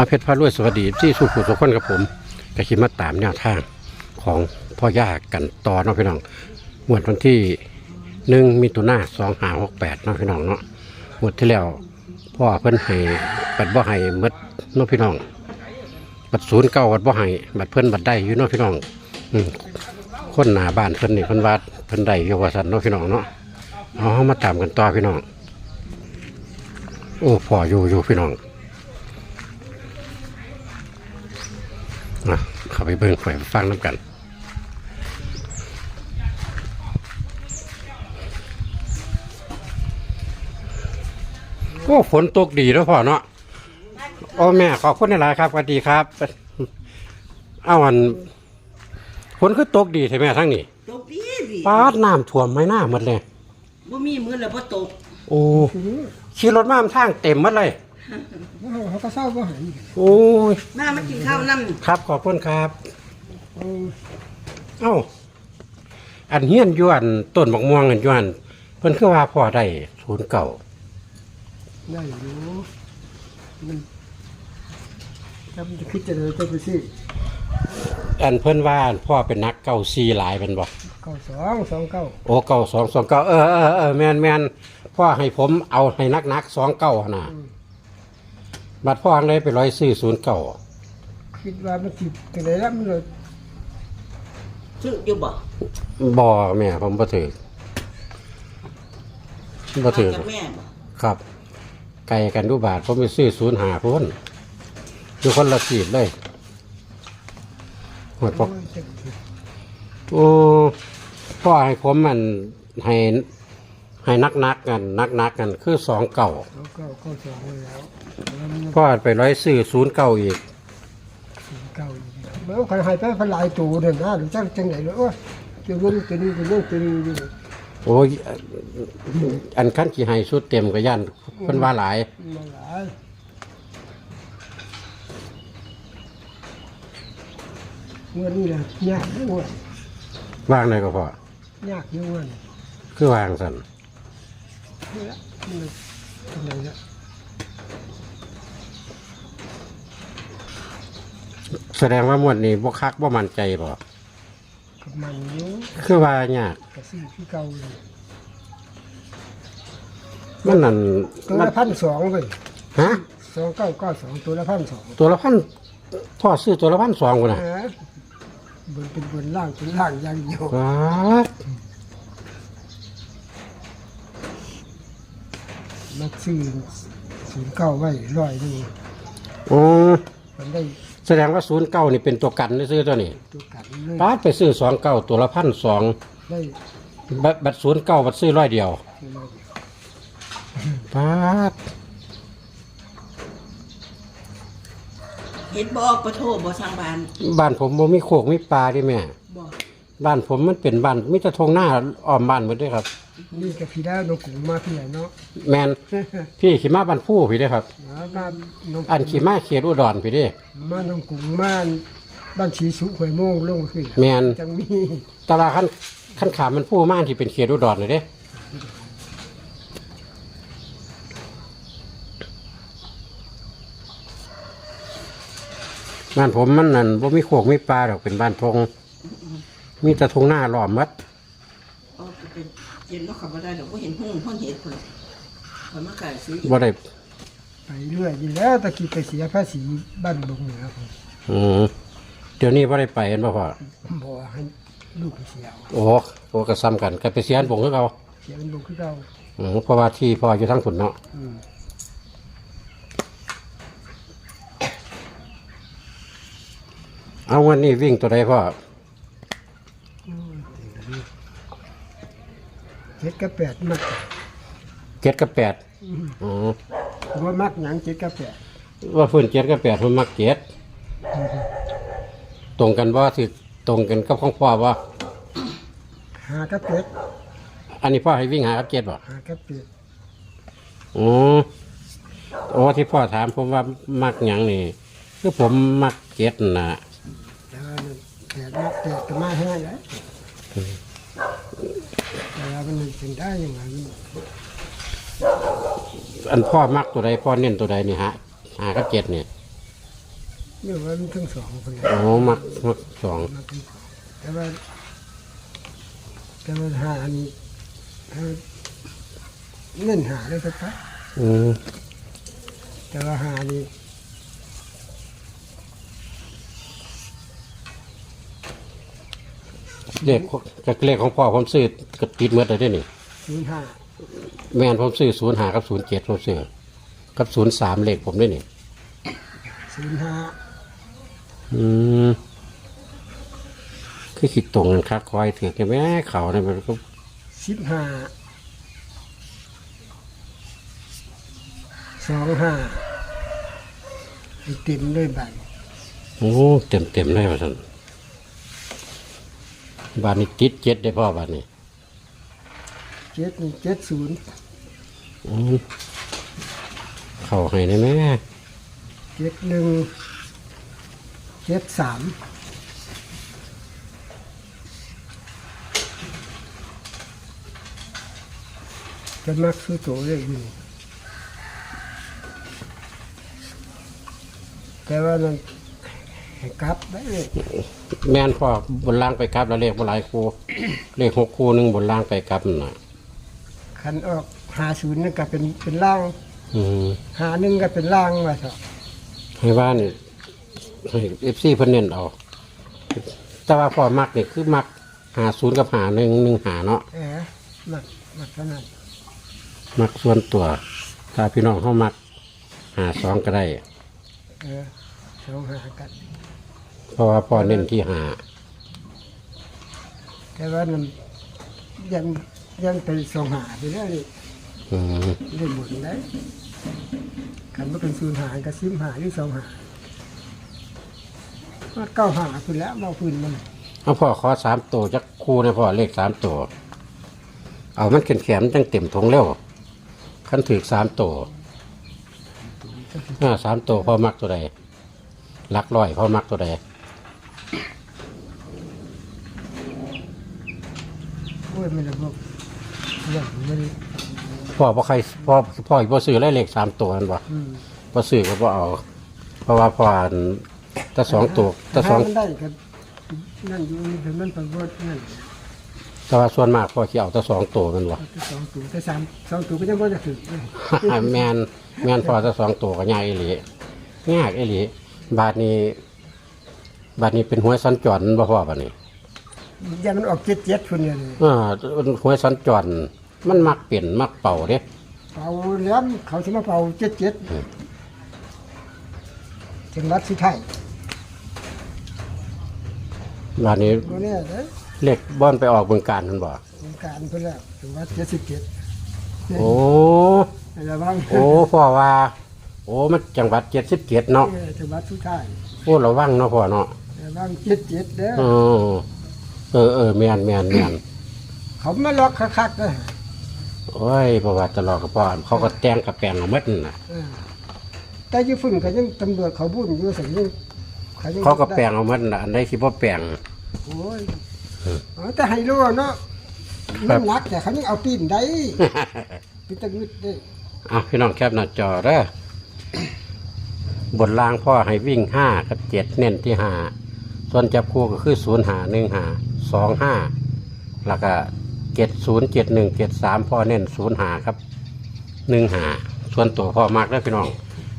อาเพชรพารวยสวัสดีที่สุขุสุขคนกับผมกะคิดมาตามแนวทางของพ่อย่ากันต่อเนาะพี่น้องหมวดวันที่หนึ่งมิถุนาสองหาหกแปดเนาะพี่น้องเนาะหมวดที่แล้วพ่อเพิ่นให้บัดบ่ให้มดเนาะพี่น้องบัดศูนย์เก้าบัดบ่ให้บัดเพิ่นบัดได้อยู่เนาะพี่น้องอืมคนหน้าบ้านเพิ่นนี่เพิ่นว่าเพิ่นได้อยู่ว่าซั่นเนาะพี่น้องเนาะเอามาตามกันต่อพี่น้อง โอ้พ่ออยู่อยู่พี่น้อง นะเข้าไปเบิ่งไปฟังน้ำกันโอ้ฝนตกดีแล้วพ่อเนาะโอ้แม่ขอบคุณหลายๆครับสวัสดีครับ เอาวันฝนคือตกดีใช่ไหมทั้งนี้ตกดีดีปาดน้ำท่วมไม่น่าหมดเลยบ่มีมือแล้วบ่ตก โอ้ขี่รถมาทางเต็มหมดเลย เขาก็เศร้าบ่หันโอ้ยมามากินข้าวนำครับขอบคุณครับ เออเอ้า อันเฮียนอยวนต้นบักม่วงอันอยวนเพิ่นคือว่าพ่อได้ศูนย์เก่าได้อยู่มันถ้ามันจะคิดจะเลยจะไปซื้ออันเพิ่นว่าพ่อเป็นนักเก่าซีหลายเป็นบ่เก้าสองสองเก้าโอ้เก่าสองสองเก่าเออเออเออแมนแมนพ่อให้ผมเอาให้นักนักสองเก่าน่ะ บัดพ่ออังเลยไปร้อยซื้อศูนย์เก่าคิดว่ามันติดกันไหนแล้วมันเลยซื้ออยู่บ่บ่แม่ผมบ่ถือบ่ถือกับแม่บ่ครับ ไกลกันดูบาทผมไปซื้อศูนย์หาพ้นอยู่คนละสีบเลยหมดปกโอ้พ่อให้ผมมันให้ให้นักนักๆกันนักนักๆกันคือสองเก่าสองเก้าเก้าสองเลยแล้วแล้วมัน พ่อไปร้อยซื้อศูนย์เก่าอีกสี่เก้าอีกแล้วมันใครหายไปพันหลายตัวเนี่ยนะหรือจังจังไหนเลยโอ้ยเกี่ยวกับตัวนี้ตัวนี้ตัวนี้อยู่โอ้ยอันขั้นกี่ให้ชุดเต็มก็ย่านเพิ่นว่าหลาย มาหลายเงินนี่แหละยากเงินวางเลยก็พอยากเงินคือวางสันนี่ละมันเลยทำไมละ แสดงว่ามวดนี้บ่คักบ่มั่นใจบ่กับมันอยู่คือว่ายากกระซี่ที่เก่าเลยมันนั่นตัวมันละพันสองเลยฮะ สองเก้าเก้าสองตัวละพันสองตัวละพันพ่อซื้อตัวละพันสองคนน่ะฮะบนเป็นบนล่างเป็นล่างอย่างเดียวครับมาซื้อศูนย์เก้าไว้ร้อยหนึงโอ้มันได้ แสดงว่าศูนย์เก้านี่เป็นตัวกันซื้อตัวนี้ตัวกันเลยป้าดไปซื้อสองเก้าตัวละพันสองได้บัตรบัตรศูนย์เก้าบัตรซื้อร้อยเดียวซื้อร้อยเดียวป้าดเห็นบ่ปะโทบ่ทางบ้านบ้านผมบ่มีโคกมีปลาดิแม่ บ่บ้านผมมันเป็นบ้านมิตรทงหน้าอ้อมบ้านหมดเด้วยครับ นี่กับพี่ดาวนกกุงมาพี่ไหนเนาะ แมนพี่ขี่ม้าบ้านผู้พี่เด้อครับแล้วบ้านนกอันขี่ม้าเขียดอุดรพี่เด้มานกกุงมาบ้านชีสุหวยโมงลงขึ้นแมนจังมีตลาดขั้นขั้นขามมันผู้ม่านที่เป็นเขียดอุดรเลยเด้บ้านผมมันนั่นบ่มีโคกมีปลาดอกเป็นบ้านทงมีแต่ทงหน้าล้อมหมัดเอาไป เป็นเย็นบ่เข้าบ่ได้ดอกบ่เห็นหุ่งเพิ่นเห็นพุ่นข่อยมาขายซื้อบ่ได้ไปเรื่อยอยู่แล้วตะกี้ไปเสียภาษีบ้านบงเหนือผมอืมเดี๋ยวนี้บ่ได้ไปเห็นบ่พ่อบอกให้ลูกไปเสียเอาโอ้โอ้ก็ซ้ำกันก็ไปเสียนผมคือเขาเสียมันบงคือเราอืมเพราะว่าที่พ่ออยู่ทั้งฝุ่นเนาะอืมเอาวันนี้วิ่งตัวใดพ่อ เจ็ดกับแปดมักเจ็ดกับแปดอ๋อว่ามักหยังเจ็ดกับแปดว่าฝุ่นเจ็ดกับแปดมันมักเจ็ดตรงกันว่าถือตรงกันกับของพ่อว่าหากับเป็ดอันนี้พ่อให้วิ่งหากับเจ็ดบ่หากับเป็ดอ๋อโอ้ที่พ่อถามผมว่ามักหยังนี่คือผมมักเจ็ดน่ะแต่ว่ามันแปดมักแปดก็มาแห้งแล้ว แต่ว่ามันเป็นได้ยังไงอันพ่อมักตัวใดพ่อเน้นตัวใดนี่ฮะหากับเจ็ดเนี่ยนี่ว่ามันทั้งสองคนเลยโอ้มักมักสองมาทั้งสองแต่ว่าแต่ว่าหาอันนี้ให้เล่นหาได้สักพักอืมแต่ว่าหานี่ เลขจากเลขของพ่อผมซื้อก็ติดเมื่อได้นี่ศูนย์ห้าแม่นผมซื้อศูนย์หากับศูนย์เจ็ดผมซื้อกับศูนย์สามเลขผมได้นี่ศูนย์ห้าอืมคือคิดตรงกันคักคอยถือแกแม่เขาเนี่ยมันก็สิบห้าสองห้าให้เต็มด้วยบัตรโอ้เต็มเต็มๆเลยว่าสัน บ้านนี้ติดเจ็ดได้พ่อบ้านนี้เจ็ดเจ็ดศูนย์อืมเขาให้ได้ไหมเจ็ดหนึ่งเจ็ดสามจะมักซื้อตัวเลยอยู่แต่ว่ามัน ให้กลับได้เลยแม่นพ่อบนล่างไปกลับแล้วเลขบนหลายคู่ เลขหกคู่หนึ่งบนล่างไปกลับนั่นน่ะ คันออกหาศูนย์นั่นก็เป็นเป็นล่างอืมหาหนึ่งก็เป็นล่างว่าเถอะให้ว่านี่ให้เอฟซีเพิ่นเน้นเอาแต่ว่าพ่อมักนี่คือมักหาศูนย์กับหาหนึ่งหนึ่งหาเนาะ เออมักมักเท่านั้นมักส่วนตัว ถ้าพี่น้องเขามักหาสองก็ได้ เออสองหากัน เพราะว่าพ่อเน้นที่หาแต่ว่ามันยังยังไปสองหาไปเรื่อยอืมเล่นหมดได้คันว่าเป็นศูนย์หากับซิมหาหรือสองหาว่าเก้าหาคุณแล้วมาพื้นมันเอาพ่อขอสามตัวจักคู่นะพ่อเลขสามตัว เอามันแข็งแข็งจังเต็มทงเร็วขั้นถือสามตัวห้าสามตัวพ่อมักตัวใดหลักร้อยพ่อมักตัวใด อ้ยมันระบบอย่างมันพ่อพ่อใครพ่อพ่ออีกพ่อซื้อได้เลขสามตัวนั่นบ่อืมพ่อซื้อก็พ่อเอา เพราะว่าพ่ออันถ้าสองตัวถ้าสองมันได้กันนั่นอยู่นี่เป็นมันประวัตินั่นแต่ว่าส่วนมากพ่อขี้เอาแต่สองตัวแมันบ่แต่สองตัวแต่สามสองตัวก็ยังไม่จะถึงเลยแมนแมนพอจะสองตัวก็ง่ายอีหลียากอีหลีบาทนี้ บาทนี้เป็นหวยสัญจรบ่พอบาทนี้ ยังมันออกเจ็ดเจ็ดคนเนี่ยเลยอ่าหวยสัญจรมันมักเปลี่ยนมักเป่าเด้เป่าเลี้ยมเขาจะมาเป่าเจ็ดเจ็ดจังหวัดสุไทยบาทนี้ก็เนี่ยเด้อเลขบ้อนไปออกเบืองการมันบ่โครงการเพิ่นแล้วจังหวัดเจ็ดสิบเจ็ดโอ้ระวังโอ้พ่อว่า โอ้มันจังหวัดเจ็ดสิบเจ็ดเนาะเออจังหวัดสุไทยโอ้ระวังเนาะพ่อเนาะระวังเจ็ดเจ็ดเด้อเออเออเออแมนแมนแมนเขามาล็อกคักๆเด้อโอ้ยประวัติตลอดกับพ่อเขาก็แต่งกับแปลงเอาหมดนั่นน่ะเออแต่อยี่ฝุ่นก็ยังตำรวจเขาบุ่นอยู่สิยังยังเขาก็แปลงเอาหมดน่ะอันใดที่พ่อแปลง โอ้ยอ๋อแต่ให้รู้เนาะครัมับ นหนักแต่เขายังเอาปีนได้ปีตะงึดได้อะพี่น้องแคบหน้าจอเด้อบนล่างพ่อให้วิ่งห้ากับเจ็ดเน้นที่ห้า ส่วนจับคู่ก็คือศูนย์หาหนึ่งหาสองห้าแล้วก็เจ็ดศูนย์เจ็ดหนึ่งเจ็ดสามพ่อเน้นศูนย์หาครับหนึ่งหาส่วนตัวพ่อมักแล้วพี่น้อง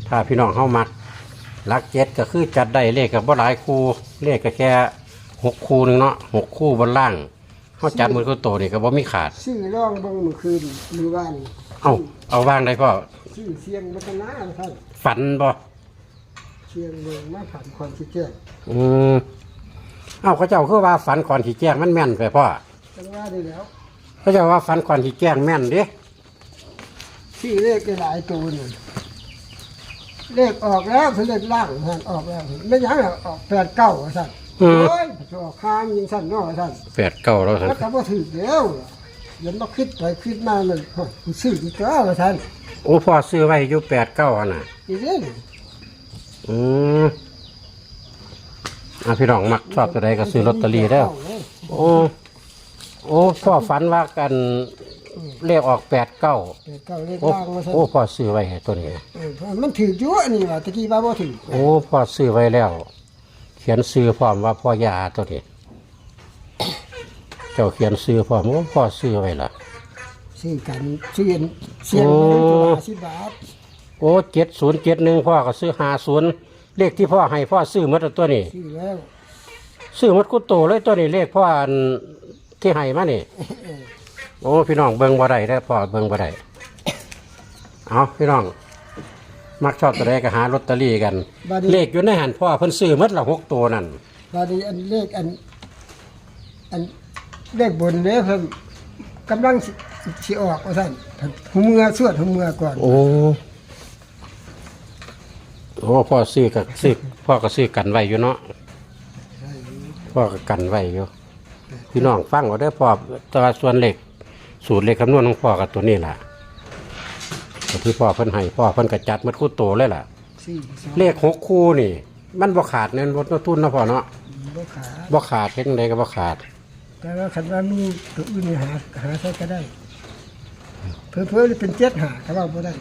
ถ้าพี่น้องเข้ามักลักเจ็ดก็คือจัดได้เลขกับบ่หลายคู่เลขก็แค่หกคู่หนึงเนาะหกคู่บนล่างเขาจัดมือเขาโตนี่ก็บ่มีขาด ซื้อร่องเบางเมื่อคืนมือว่านเอาเอาว่างได้พ่อซื้อเสียงวัฒนาท่านฝันบ่เสียงเมืองมาผ่านความคิดแจ้งอืม เอ้าเขาเจ้าคือว่าฝันก่อนที่แจ้งมันแม่นไปพ่อจังว่าได้แล้วเขาเจ้าว่าฝันก่อนที่แจ้งแม่นเดิซื้อเลขได้หลายตัวเนี่ยเลขออกแล้วเป็นเลขล่างท่านออกแล้วไม่ยังหรอกออกแปดเก้าท่านโอ้ยจะออกข้ามยิงสั้นเน้อท่านแปดเก้าแล้วสันแล้วก็บ่ถือเดียวยันมาคิดไปคิดมามันโอ้ยกูซื้อดีกว่าท่านโอ้พ่อซื้อไว้อยู่แปดเก้าอันน่ะอีเด้นอืม อะพี่น้องมักชอบตัวใดก็ซื้อลอตเตอรี่ได้อโอ้โอ้พ่อฝันว่ากันเลขออกแปดเก้าแปดเก้าเลขโอ้ล่างมาซะโอ้พ่อซื้อไว้ให้ตัวนี้ เออเพราะมันถืออยู่อันนี้ว่าตะกี้ว่าบ่ถือโอ้พ่อซื้อไว้แล้ว เขียนซื้อพร้อมว่าพ่อยาตัวนี้เจ้าเขียนซื้อพร้อมว่าพ่อซื้อไว้ล่ะ ซื้อกันซื้อเงินเสียงไปตัวละสิบบาทโอ้เจ็ดศูนย์เจ็ดหนึ่งพ่อก็ซื้อหาศูนย์ เลขที่พ่อให้พ่อซื้อหมดแล้วตัวนี้ ซื้อแล้วซื้อหมดกุโตเลยตัวนี้เลขพ่ออันที่ให้มานี่ โอ้พี่น้องเบิ่งบ่ได้ได้อพ่อเบิ่งบ่ได้เอาพี่น้อง มักชอบตัวใดก็หาลอตเตอรี่กัน บาดนี้เลขอยู่ในหันพ่อเพิ่นซื้อหมดละหกตัวนั่นบาดนี้อันเลขอัน อันเลขบนเลขเพิ่มกำลังสิสิออกว่าซั่นหูเมือสวดหูเมือก่อน โอ้โอ้พ่อซื้อกับซื้อพ่อก็ซื้อกันไว้อยู่เนาะพ่อก็กันไว้อยู่พี่น้องฟังเอาเด้อพ่อแตัวาส่วนเลขสูตรเลขคำนวณของพ่อกับตัวนี้ล่ะก็ที่พ่อเพิ่นให้พ่อเพิ่นก็จัดหมดคู่โตเลยล่ะ สี่สองเลขหกคู่นี่ มันบ่ขาดเน้นบนทุนเนาะพ่อเนาะบ่ขาบ่ขาดเพ็งใดก็บ่ขาด แต่ว่าคันว่ามีตัวอื่นนี่หาหาใช้ก็ได้ เพิ่อๆเป็นเจ็ดหาก็ว่าบ่ได้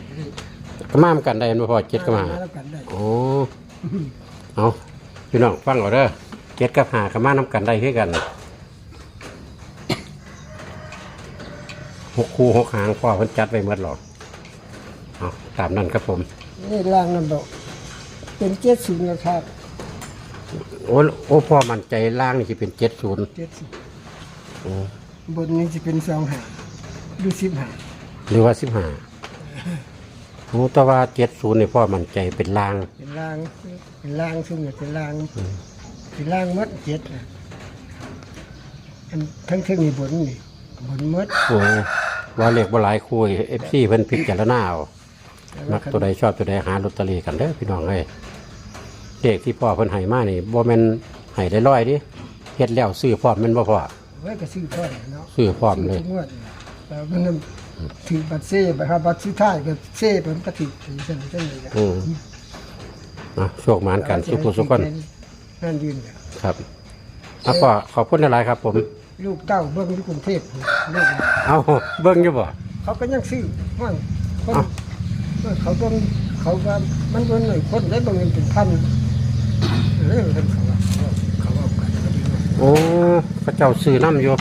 ก็มามกันได้แม่นบ่พ่อเจ็ดก็มาแล้วกันได้โอ้เอาพี่น้องฟังเอาเด้อเจ็ดกับหาก็มานํกันได้คือกันหกคู่หกหางพ่อเพิ่นจัดไว้หมดหรอกเอาตามนั้นครับผมนี่ล่างนั่นดอกเป็นเจ็ดศูนย์นะครับโอ้โอ้พ่อมั่นใจล่างนี่สิเป็นเจ็ดศูนย์เจ็ดศูนย์บนนี้จะเป็นสองหาดูสิบหาหรือว่าสิบห้า โอ้แต่ว่าเจ็ดศูนย์นี่พ่อมั่นใจเป็นล่าง เป็นล่างเป็นล่างซึ่งเป็นล่างเป็นล่างหมดเจ็ดนะอันทั้งเท่งนี่บนนี่บนหมดโอ้ว่าเลขบ่หลายคู่เอฟซีเพิ่นพิจารณาเอาแต่มัว่ากคันตัวใดชอบตัวใดหาลอตเตอรี่กันเด้อพี่น้องเอ้ยเลขที่พ่อเพิ่นให้มานี่บ่แม่นให้ได้ร้อยดิเฮ็ดแล้วซื้อพร้อมแม่นบ่พ่อไว้ก็ซื้อพ่อเนาะซื้อพร้อมเลยซื้ทุกงวดแต่มันน ถือบัตรเซ่ไปครับบัตรสุดท้ายก็เซ่ผมก็ถือถือเส้นเส้นเลยนะอืมอะโชคหมานกันสุขสุขคนนั่นยืนเนี่ยครับอะพ่อขอบคุณหลายๆครับ ผม ลูกเต้าเบิ้งที่กรุงเทพลูกหลานเอาเบิ่งอยู่บ่ เขาก็ยังซื้อมั่งคนอ้าว เออเขาเบิ้งเขาว่ามันเป็นหน่อยคนได้เบิ้งเงินเป็นพันเรื่องกันเขาว่าเขาว่ากันก็ดีว่าโอ้พระเจ้าซื้อน้ำอยู่อะ